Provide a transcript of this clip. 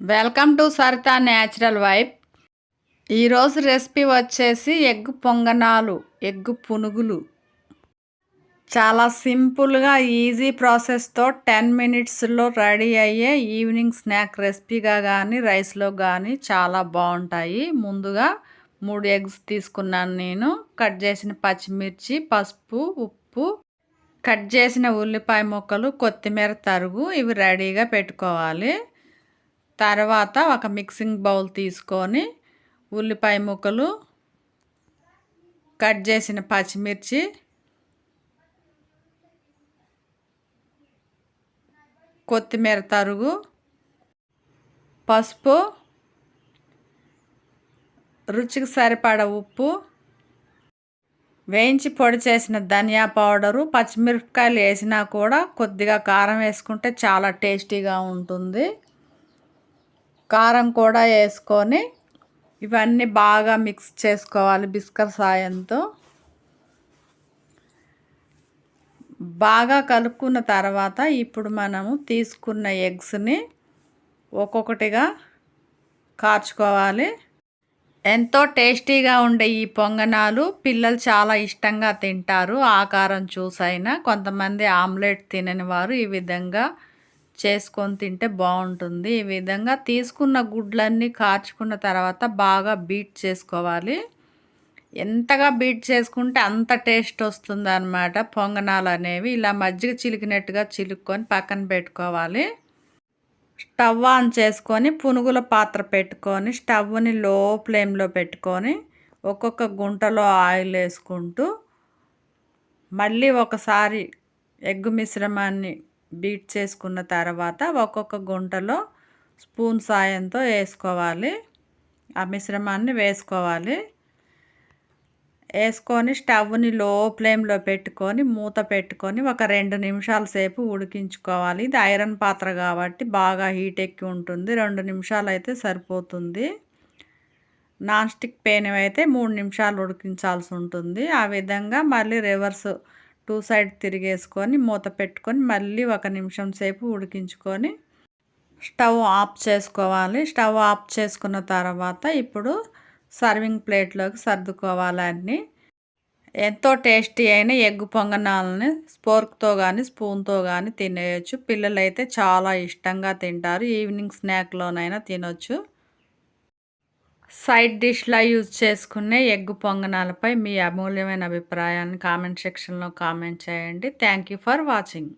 Welcome to Saritha natural vibe ఈరోజు recipe వచ్చేసి egg పొంగనాలు ఎగ్ పునుగులు. చాలా సింపుల్గా ఈజీ ప్రాసెస్తో టెన్ మినిట్స్లో రెడీ అయ్యే ఈవినింగ్ స్నాక్ రెసిపీగా కానీ రైస్లో కానీ చాలా బాగుంటాయి. ముందుగా మూడు ఎగ్స్ తీసుకున్నాను నేను. కట్ చేసిన పచ్చిమిర్చి పసుపు ఉప్పు కట్ చేసిన ఉల్లిపాయ ముక్కలు కొత్తిమీర తరుగు ఇవి రెడీగా పెట్టుకోవాలి. తర్వాత ఒక మిక్సింగ్ బౌల్ తీసుకొని ఉల్లిపాయ ముక్కలు కట్ చేసిన పచ్చిమిర్చి కొత్తిమీర తరుగు పసుపు రుచికి సరిపడ ఉప్పు వేయించి పొడి చేసిన ధనియా పౌడరు పచ్చిమిరపకాయలు వేసినా కూడా కొద్దిగా కారం వేసుకుంటే చాలా టేస్టీగా ఉంటుంది. కారం కూడా వేసుకొని ఇవన్నీ బాగా మిక్స్ చేసుకోవాలి బిస్కర్ సాయంతో. బాగా కలుపుకున్న తర్వాత ఇప్పుడు మనము తీసుకున్న ఎగ్స్ని ఒక్కొక్కటిగా కార్చుకోవాలి. ఎంతో టేస్టీగా ఉండే ఈ పొంగనాలు పిల్లలు చాలా ఇష్టంగా తింటారు. ఆకారం చూసైనా కొంతమంది ఆమ్లెట్ తినని వారు ఈ విధంగా చేసుకొని తింటే బాగుంటుంది. ఈ విధంగా తీసుకున్న గుడ్లన్నీ కార్చుకున్న తర్వాత బాగా బీట్ చేసుకోవాలి. ఎంతగా బీట్ చేసుకుంటే అంత టేస్ట్ వస్తుంది అనమాట పొంగనాలు అనేవి ఇలా మజ్జిగ చిలికినట్టుగా చిలుక్కొని పక్కన పెట్టుకోవాలి. స్టవ్ ఆన్ చేసుకొని పునుగుల పాత్ర పెట్టుకొని స్టవ్ని లో ఫ్లేమ్లో పెట్టుకొని ఒక్కొక్క గుంటలో ఆయిల్ వేసుకుంటూ మళ్ళీ ఒకసారి ఎగ్ మిశ్రమాన్ని బీట్ చేసుకున్న తర్వాత ఒక్కొక్క గుంటలో స్పూన్ సాయంతో వేసుకోవాలి. ఆ మిశ్రమాన్ని వేసుకోవాలి. వేసుకొని స్టవ్ని లో ఫ్లేమ్లో పెట్టుకొని మూత పెట్టుకొని ఒక రెండు నిమిషాల సేపు ఉడికించుకోవాలి. ఇది ఐరన్ పాత్ర కాబట్టి బాగా హీట్ ఎక్కి ఉంటుంది. రెండు నిమిషాలు అయితే సరిపోతుంది. నాన్ స్టిక్ పేన్ అయితే మూడు నిమిషాలు ఉడికించాల్సి ఉంటుంది. ఆ విధంగా మళ్ళీ రివర్స్ టూ సైడ్ తిరిగేసుకొని మూత పెట్టుకొని మళ్ళీ ఒక నిమిషం సేపు ఉడికించుకొని స్టవ్ ఆఫ్ చేసుకోవాలి. స్టవ్ ఆఫ్ చేసుకున్న తర్వాత ఇప్పుడు సర్వింగ్ ప్లేట్లోకి సర్దుకోవాలి అన్నీ. ఎంతో టేస్టీ అయిన ఎగ్ పొంగనాలని స్పోర్క్తో కానీ స్పూన్తో కానీ తినేయచ్చు. పిల్లలైతే చాలా ఇష్టంగా తింటారు. ఈవినింగ్ స్నాక్లోనైనా తినొచ్చు. సైడ్ డిష్లా యూజ్ చేసుకునే ఎగ్గు పొంగనాలపై మీ అమూల్యమైన అభిప్రాయాన్ని కామెంట్ సెక్షన్లో కామెంట్ చేయండి. Thank you for watching.